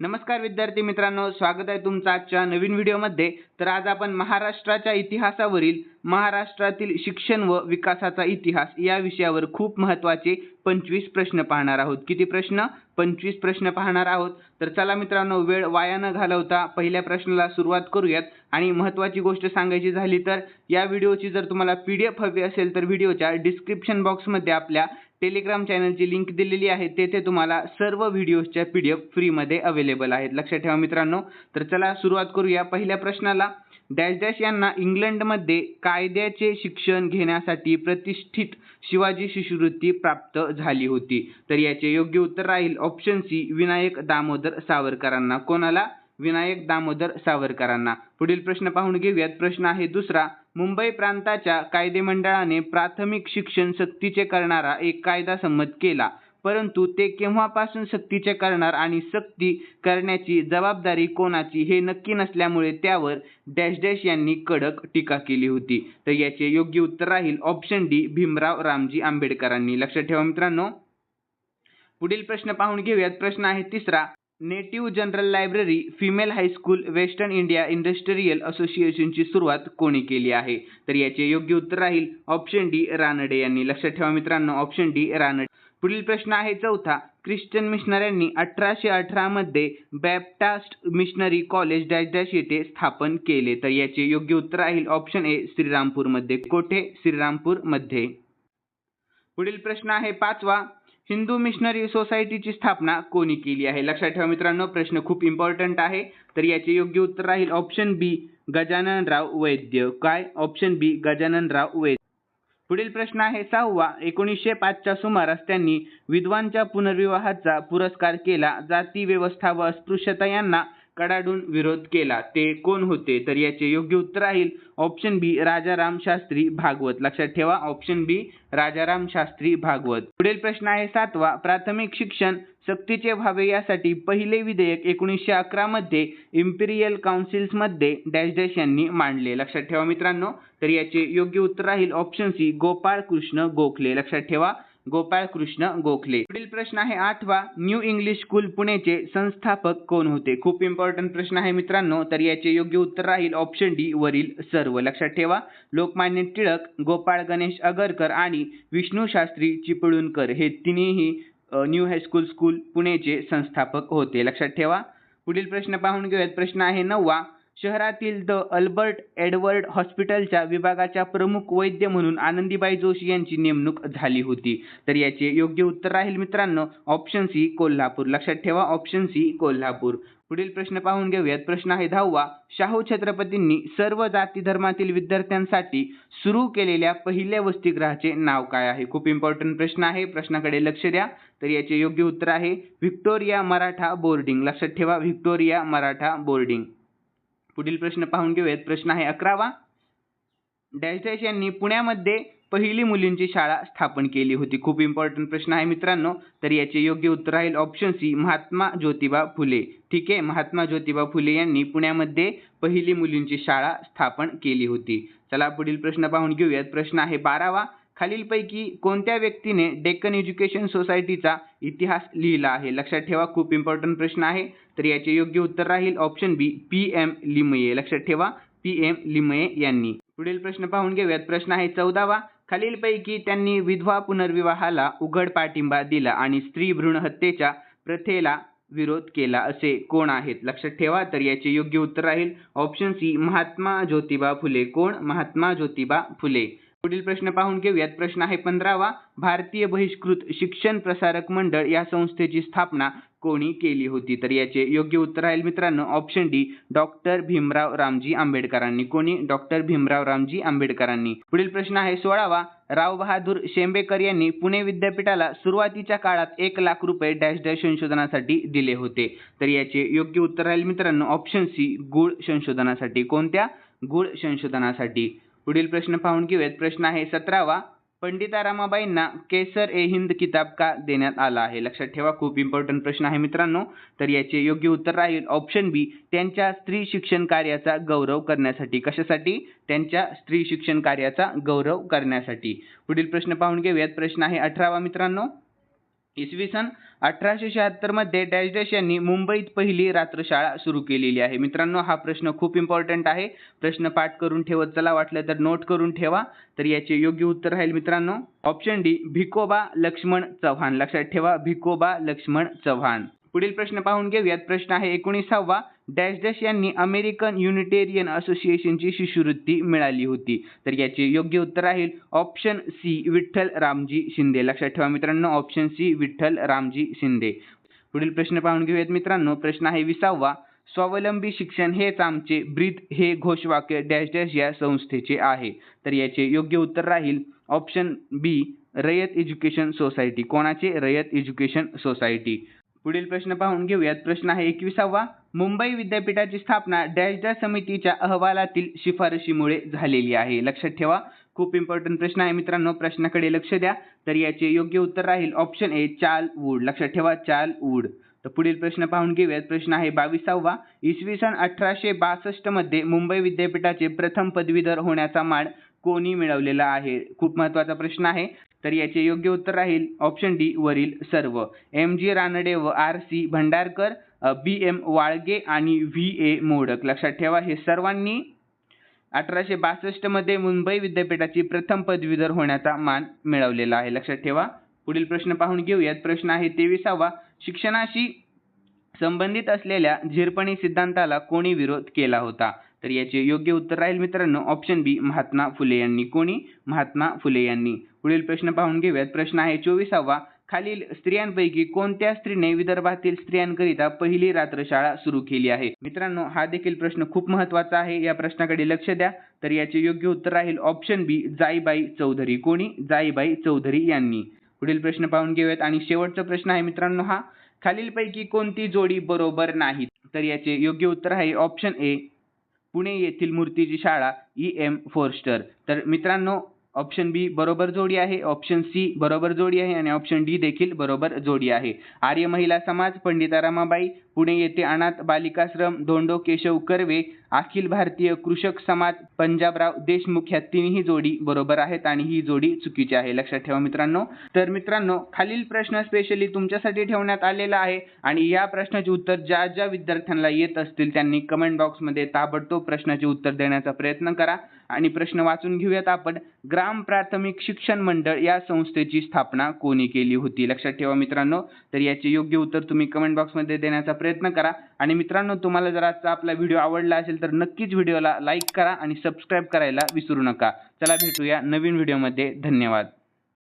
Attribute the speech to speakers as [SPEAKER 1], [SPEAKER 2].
[SPEAKER 1] नमस्कार विद्यार्थी मित्रांनो स्वागत आहे तुमचं आजच्या नवीन व्हिडिओमध्ये. तर आज आपण महाराष्ट्राच्या इतिहासावरील महाराष्ट्रातील शिक्षण व विकासाचा इतिहास या विषयावर खूप महत्त्वाचे पंचवीस प्रश्न पाहणार आहोत. किती प्रश्न? पंचवीस प्रश्न पाहणार आहोत. तर चला मित्रांनो वेळ वाया न घालवता पहिल्या प्रश्नाला सुरुवात करूयात. आणि महत्त्वाची गोष्ट सांगायची झाली तर या व्हिडिओची जर तुम्हाला पी डी एफ हवी असेल तर व्हिडिओच्या डिस्क्रिप्शन बॉक्समध्ये आपल्या टेलिग्राम चॅनलची लिंक दिलेली आहे. तेथे तुम्हाला सर्व व्हिडिओजच्या पी डी एफ फ्रीमध्ये अवेलेबल आहेत. लक्षात ठेवा मित्रांनो. तर चला सुरुवात करूया पहिल्या प्रश्नाला. डॅश डॅश यांना इंग्लंडमध्ये कायद्याचे शिक्षण घेण्यासाठी प्रतिष्ठित शिवाजी शिष्यवृत्ती प्राप्त झाली होती. तर याचे योग्य उत्तर राहील ऑप्शन सी विनायक दामोदर सावरकरांना. कोणाला? विनायक दामोदर सावरकरांना. पुढील प्रश्न पाहून घेऊयात. प्रश्न आहे दुसरा मुंबई प्रांताच्या कायदेमंडळाने प्राथमिक शिक्षण सक्तीचे करणारा एक कायदा संमत केला. परंतु ते केव्हापासून सक्तीचे करणार आणि सक्ती करण्याची जबाबदारी कोणाची हे नक्की नसल्यामुळे त्यावर डॅश डॅश यांनी कडक टीका केली होती. तर याचे योग्य उत्तर राहील ऑप्शन डी भीमराव रामजी आंबेडकरांनी. लक्षात ठेवा मित्रांनो. पुढील प्रश्न पाहून घेऊयात. प्रश्न आहे तिसरा native general library female high school western India industrial असोसिएशनची सुरुवात कोणी केली आहे? तर याचे योग्य उत्तर राहील ऑप्शन डी रानडे यांनी. लक्षात ठेवा मित्रांनो ऑप्शन डी रानडे. पुढील प्रश्न आहे चौथा. ख्रिश्चन मिशनऱ्यांनी अठराशे अठरामध्ये Baptist missionary college dash dash येथे स्थापन केले. तर याचे योग्य उत्तर राहील ऑप्शन ए श्रीरामपूरमध्ये. कोठे? श्रीरामपूरमध्ये. पुढील प्रश्न आहे पाचवा. हिंदू मिशनरी सोसायटीची स्थापना कोणी केली आहे? लक्षात ठेवा मित्रांनो प्रश्न खूप इम्पॉर्टंट आहे. तर याचे योग्य उत्तर राहील ऑप्शन बी गजाननराव वैद्य. काय? Option B Gajananrao Vaidya. पुढील प्रश्न आहे सहावा एकोणीसशे पाचच्या सुमारास त्यांनी विद्वांच्या पुनर्विवाहाचा पुरस्कार केला. जाती व्यवस्था व अस्पृश्यता यांना कडाडून विरोध केला. ते कोण होते? तर याचे योग्य उत्तर राहील ऑप्शन बी राजाराम शास्त्री भागवत. लक्षात ठेवा ऑप्शन बी राजाराम शास्त्री भागवत. पुढील प्रश्न आहे सातवा. प्राथमिक शिक्षण सक्तीचे व्हावे यासाठी पहिले विधेयक एकोणीसशे अकरा मध्ये इम्पिरियल काउन्सिल्समध्ये डॅश डॅश यांनी मांडले. लक्षात ठेवा मित्रांनो. तर याचे योग्य उत्तर राहील ऑप्शन सी गोपाळ कृष्ण गोखले. लक्षात ठेवा. गोपाळ कृष्ण गोखले. पुढील प्रश्न आहे आठवा. न्यू इंग्लिश स्कूल पुणेचे संस्थापक कोण होते? खूप इम्पॉर्टंट प्रश्न आहे मित्रांनो. तर याचे योग्य उत्तर राहील ऑप्शन डी वरील सर्व. लक्षात ठेवा. लोकमान्य टिळक गोपाळ गणेश अगरकर आणि विष्णू शास्त्री चिपळूणकर हे तिन्ही न्यू हायस्कूल स्कूल पुणेचे संस्थापक होते. लक्षात ठेवा. पुढील प्रश्न पाहून घेऊयात. प्रश्न आहे नववा. शहरातील द अल्बर्ट एडवर्ड हॉस्पिटलच्या विभागाच्या प्रमुख वैद्य म्हणून आनंदीबाई जोशी यांची नेमणूक झाली होती. तर याचे योग्य उत्तर राहील मित्रांनो ऑप्शन सी कोल्हापूर. लक्षात ठेवा ऑप्शन सी कोल्हापूर. पुढील प्रश्न पाहून घेऊयात. प्रश्न आहे दहावा. शाहू छत्रपतींनी सर्व जाती धर्मातील विद्यार्थ्यांसाठी सुरू केलेल्या पहिल्या वसतिगृहाचे नाव काय आहे? खूप इम्पॉर्टंट प्रश्न आहे. प्रश्नाकडे लक्ष द्या. तर याचे योग्य उत्तर आहे व्हिक्टोरिया मराठा बोर्डिंग. लक्षात ठेवा व्हिक्टोरिया मराठा बोर्डिंग. पुढील प्रश्न पाहून घेऊयात. प्रश्न आहे अकरावा. डॅश डॅश यांनी पुण्यामध्ये पहिली मुलींची शाळा स्थापन केली होती. खूप इम्पॉर्टंट प्रश्न आहे मित्रांनो. तर याचे योग्य उत्तर राहील ऑप्शन सी महात्मा ज्योतिबा फुले. ठीक आहे? महात्मा ज्योतिबा फुले यांनी पुण्यामध्ये पहिली मुलींची शाळा स्थापन केली होती. चला पुढील प्रश्न पाहून घेऊयात. प्रश्न आहे बारावा. खालीलपैकी कोणत्या व्यक्तीने डेक्कन एज्युकेशन सोसायटीचा इतिहास लिहिला आहे? लक्षात ठेवा खूप इम्पॉर्टंट प्रश्न आहे. तर याचे योग्य उत्तर राहील option B P M Limaye. लक्षात ठेवा पी एम लिमये यांनी. पुढील प्रश्न पाहून घेऊयात. प्रश्न आहे चौदावा. खालीलपैकी त्यांनी विधवा पुनर्विवाहाला उघड पाठिंबा दिला आणि स्त्री भ्रूण हत्येच्या प्रथेला विरोध केला असे कोण आहेत? लक्षात ठेवा तर याचे योग्य उत्तर राहील ऑप्शन सी महात्मा ज्योतिबा फुले. कोण? महात्मा ज्योतिबा फुले. पुढील प्रश्न पाहून घेऊयात. प्रश्न आहे पंधरावा. भारतीय बहिष्कृत शिक्षण प्रसारक मंडळ या संस्थेची स्थापना कोणी केली होती? तर याचे योग्य उत्तर राहील मित्रांनो option D doctor Bhimrao Ramji आंबेडकरांनी. कोणी? डॉक्टर भीमराव रामजी आंबेडकरांनी. पुढील प्रश्न आहे सोळावा. राव बहादूर शेंबेकर यांनी पुणे विद्यापीठाला सुरुवातीच्या काळात एक लाख रुपये डॅश डॅश संशोधनासाठी दिले होते. तर याचे योग्य उत्तर राहील मित्रांनो ऑप्शन सी गुळ संशोधनासाठी. कोणत्या? गुळ संशोधनासाठी. पुढील प्रश्न पाहून घेऊयात. प्रश्न आहे सतरावा. पंडिता रामाबाईंना केसर ए हिंद किताब का देण्यात आला आहे? लक्षात ठेवा खूप इम्पॉर्टंट प्रश्न आहे मित्रांनो. तर याचे योग्य उत्तर राहील ऑप्शन बी त्यांच्या स्त्री शिक्षण कार्याचा गौरव करण्यासाठी. कशासाठी? त्यांच्या स्त्री शिक्षण कार्याचा गौरव करण्यासाठी. पुढील प्रश्न पाहून घेऊयात. प्रश्न आहे अठरावा मित्रांनो. इसवी सन अठराशे शहात्तरमध्ये डॅश डॅश यांनी मुंबईत पहिली रात्रशाळा सुरू केलेली आहे. मित्रांनो हा प्रश्न खूप इम्पॉर्टंट आहे. प्रश्न पाठ करून ठेवत चला. वाटलं तर नोट करून ठेवा. तर याचे योग्य उत्तर राहील मित्रांनो. Option D Bhikoba Laxman Chavan. लक्षात ठेवा भिकोबा लक्ष्मण चव्हाण. पुढील प्रश्न पाहून घेऊयात. प्रश्न आहे एकोणीसावा. डॅश डॅश यांनी अमेरिकन युनिटेरियन असोसिएशनची शिष्यवृत्ती मिळाली होती. तर याचे योग्य उत्तर राहील ऑप्शन सी विठ्ठल रामजी शिंदे. लक्षात ठेवा मित्रांनो ऑप्शन सी विठ्ठल रामजी शिंदे. पुढील प्रश्न पाहून घेऊयात मित्रांनो. प्रश्न आहे विसावा. स्वावलंबी शिक्षण हेच आमचे ब्रीथ हे घोषवाक्य डॅश डॅश या संस्थेचे आहे. तर याचे योग्य उत्तर राहील option B Rayat education society. कोणाचे? Rayat education society. पुढील प्रश्न पाहून घेऊयात. प्रश्न आहे एकविसावा. मुंबई विद्यापीठाची स्थापना डॅश डॅश समितीच्या अहवालातील शिफारशीमुळे झालेली आहे. लक्षात ठेवा खूप इम्पॉर्टंट प्रश्न आहे मित्रांनो. प्रश्नाकडे लक्ष द्या. तर याचे योग्य उत्तर राहील ऑप्शन ए चाल वूड. लक्षात ठेवा चाल वूड. तर पुढील प्रश्न पाहून घेऊयात. प्रश्न आहे बावीसावा. इसवी सन अठराशे बासष्टमध्ये मुंबई विद्यापीठाचे प्रथम पदवीधर होण्याचा मान कोणी मिळवलेला आहे? खूप महत्त्वाचा प्रश्न आहे. तर याचे योग्य उत्तर राहील ऑप्शन डी वरील सर्व. एम जी रानडे व R C Bhandarkar B M Walge आणि व्ही ए मोडक. लक्षात ठेवा हे सर्वांनी अठराशे बासष्टमध्ये मुंबई विद्यापीठाची प्रथम पदवीधर होण्याचा मान मिळवलेला आहे. लक्षात ठेवा पुढील प्रश्न पाहून घेऊयात. प्रश्न आहे तेविसावा. शिक्षणाशी संबंधित असलेल्या झिरपणी सिद्धांताला कोणी विरोध केला होता? तर याचे योग्य उत्तर राहील मित्रांनो. ऑप्शन बी महात्मा फुले यांनी. कोणी? महात्मा फुले यांनी. पुढील प्रश्न पाहून घेऊयात. प्रश्न आहे चोवीसावा. खालील स्त्रियांपैकी कोणत्या स्त्रीने विदर्भातील स्त्रियांकरिता पहिली रात्रशाळा सुरू केली आहे? मित्रांनो हा देखील प्रश्न खूप महत्त्वाचा आहे. या प्रश्नाकडे लक्ष द्या. तर याचे योग्य उत्तर राहील ऑप्शन बी जाईबाई चौधरी. कोणी? जाईबाई चौधरी यांनी. पुढील प्रश्न पाहून घेऊयात. आणि शेवटचा प्रश्न आहे मित्रांनो हा. खालीलपैकी कोणती जोडी बरोबर नाही? तर याचे योग्य उत्तर आहे ऑप्शन ए पुणे येथील मूर्तीची शाळा ई एम फोर्स्टर तर मित्रांनो ऑप्शन बी बरोबर जोडी आहे ऑप्शन सी बरोबर जोडी आहे आणि ऑप्शन डी देखील बरोबर जोडी आहे. आर्य महिला समाज पंडिता रमाबाई पुणे येथे अनाथ बालिकाश्रम धोंडो केशव कर्वे अखिल भारतीय कृषक समाज पंजाबराव देशमुख ह्या तिन्ही जोडी बरोबर आहेत आणि ही जोडी चुकीची आहे. लक्षात ठेवा मित्रांनो. तर मित्रांनो खालील प्रश्न स्पेशली तुमच्यासाठी ठेवण्यात आलेला आहे आणि या प्रश्नाचे उत्तर ज्या ज्या विद्यार्थ्यांना येत असतील त्यांनी कमेंट बॉक्समध्ये ताबडतोब प्रश्नाचे उत्तर देण्याचा प्रयत्न करा. आणि प्रश्न वाचून घेऊयात आपण. ग्राम प्राथमिक शिक्षण मंडळ या संस्थेची स्थापना कोणी केली होती? लक्षात ठेवा मित्रांनो. तर याचे योग्य उत्तर तुम्ही कमेंट बॉक्समध्ये देण्याचा प्रयत्न करा. आणि मित्रांनो तुम्हाला जर आजचा आपला व्हिडिओ आवडला असेल तर नक्कीच व्हिडिओला लाईक करा आणि सबस्क्राईब करायला विसरू नका. चला भेटूया नवीन व्हिडिओमध्ये. धन्यवाद.